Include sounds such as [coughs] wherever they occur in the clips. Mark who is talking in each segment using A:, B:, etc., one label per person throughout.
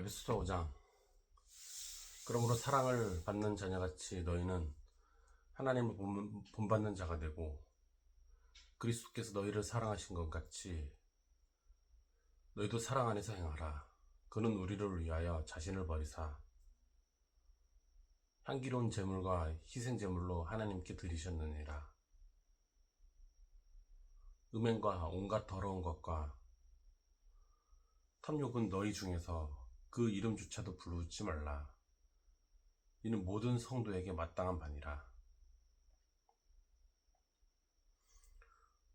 A: 에베소서 5장. 그러므로 사랑을 받는 자녀같이 너희는 하나님을 본- 본받는 자가 되고 그리스도께서 너희를 사랑하신 것 같이 너희도 사랑 안에서 행하라. 그는 우리를 위하여 자신을 버리사 향기로운 제물과 희생 제물로 하나님께 드리셨느니라. 음행과 온갖 더러운 것과 탐욕은 너희 중에서 그 이름조차도 부르지 말라. 이는 모든 성도에게 마땅한 바니라.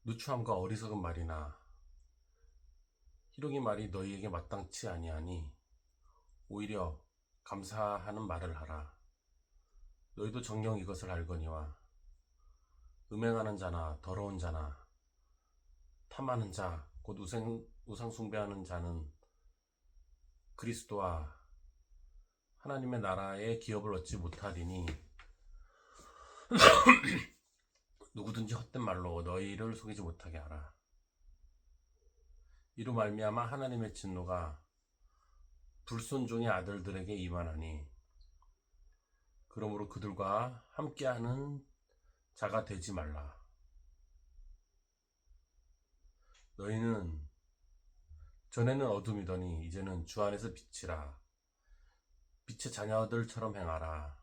A: 누추함과 어리석은 말이나 희롱의 말이 너희에게 마땅치 아니하니 오히려 감사하는 말을 하라. 너희도 정녕 이것을 알거니와 음행하는 자나 더러운 자나 탐하는 자, 곧 우상 숭배하는 자는 그리스도와 하나님의 나라의 기업을 얻지 못하리니 [coughs] 누구든지 헛된 말로 너희를 속이지 못하게 하라. 이로 말미암아 하나님의 진노가 불순종의 아들들에게 임하나니 그러므로 그들과 함께하는 자가 되지 말라. 너희는 전에는 어둠이더니 이제는 주 안에서 빛이라. 빛의 자녀들처럼 행하라.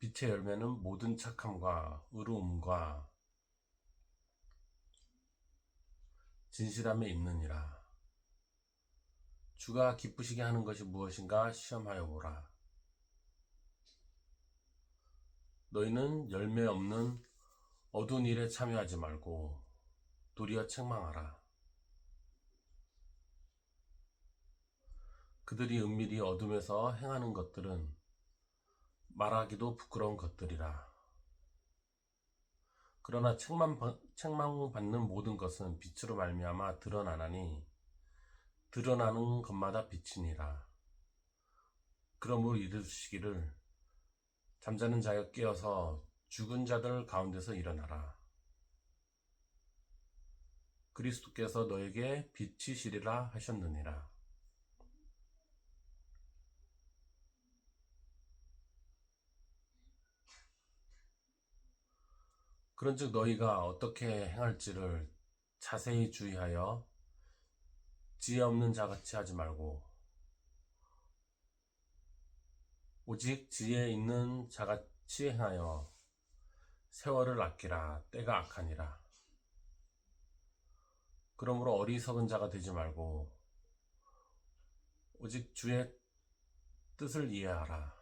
A: 빛의 열매는 모든 착함과 의로움과 진실함에 있느니라. 주가 기쁘시게 하는 것이 무엇인가 시험하여 보라. 너희는 열매 없는 어두운 일에 참여하지 말고 도리어 책망하라. 그들이 은밀히 어둠에서 행하는 것들은 말하기도 부끄러운 것들이라. 그러나 책망, 책망 받는 모든 것은 빛으로 말미암아 드러나나니 드러나는 것마다 빛이니라. 그러므로 이르시기를 잠자는 자여 깨어서 죽은 자들 가운데서 일어나라. 그리스도께서 너에게 빛이시리라 하셨느니라. 그런즉 너희가 어떻게 행할지를 자세히 주의하여 지혜 없는 자같이 하지 말고 오직 지혜 있는 자같이 행하여 세월을 아끼라 때가 악하니라. 그러므로 어리석은 자가 되지 말고 오직 주의 뜻을 이해하라.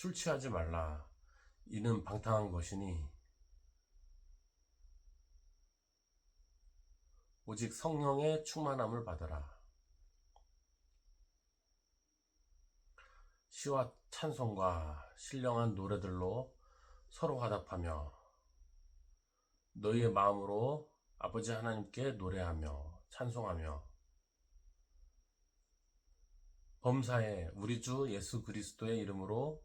A: 술 취하지 말라. 이는 방탕한 것이니 오직 성령의 충만함을 받으라. 시와 찬송과 신령한 노래들로 서로 화답하며 너희의 마음으로 아버지 하나님께 노래하며 찬송하며 범사에 우리 주 예수 그리스도의 이름으로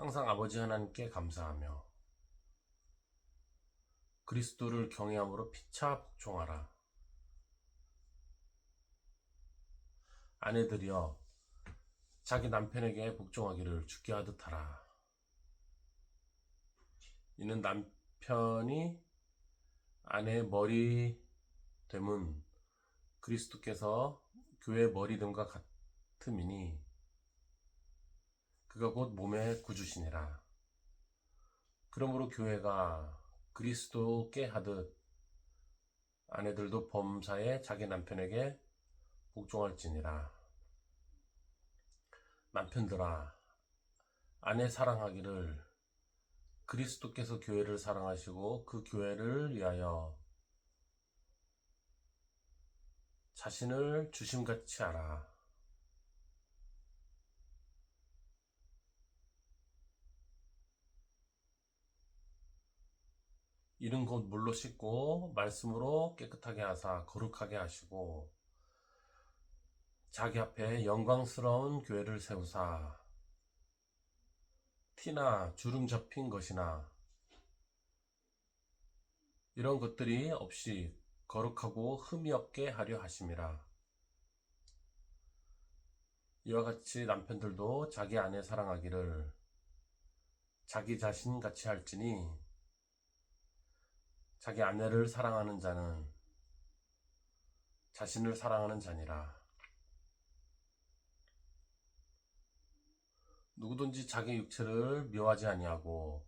A: 항상 아버지 하나님께 감사하며 그리스도를 경외함으로 피차 복종하라. 아내들이여 자기 남편에게 복종하기를 죽게 하듯 하라. 이는 남편이 아내의 머리 됨은 그리스도께서 교회 머리 됨과 같음이니 그가 곧 몸의 구주시니라. 그러므로 교회가 그리스도께 하듯 아내들도 범사에 자기 남편에게 복종할지니라. 남편들아, 아내 사랑하기를 그리스도께서 교회를 사랑하시고 그 교회를 위하여 자신을 주심같이 하라. 이는 곧 물로 씻고 말씀으로 깨끗하게 하사 거룩하게 하시고 자기 앞에 영광스러운 교회를 세우사 티나 주름 접힌 것이나 이런 것들이 없이 거룩하고 흠이 없게 하려 하심이라. 이와 같이 남편들도 자기 아내 사랑하기를 자기 자신 같이 할지니 자기 아내를 사랑하는 자는 자신을 사랑하는 자니라. 누구든지 자기 육체를 묘하지 아니하고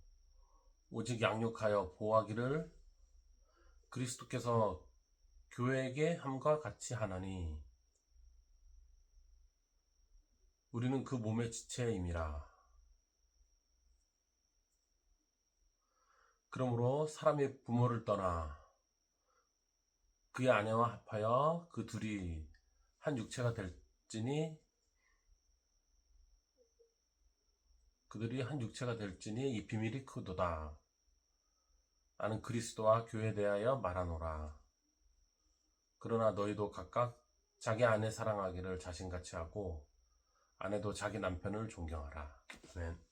A: 오직 양육하여 보호하기를 그리스도께서 교회에게 함과 같이 하나니 우리는 그 몸의 지체임이라. 그러므로 사람이 부모를 떠나 그의 아내와 합하여 그 둘이 한 육체가 될지니 그들이 한 육체가 될지니 이 비밀이 크도다. 나는 그리스도와 교회에 대하여 말하노라. 그러나 너희도 각각 자기 아내 사랑하기를 자신같이 하고 아내도 자기 남편을 존경하라. 아멘.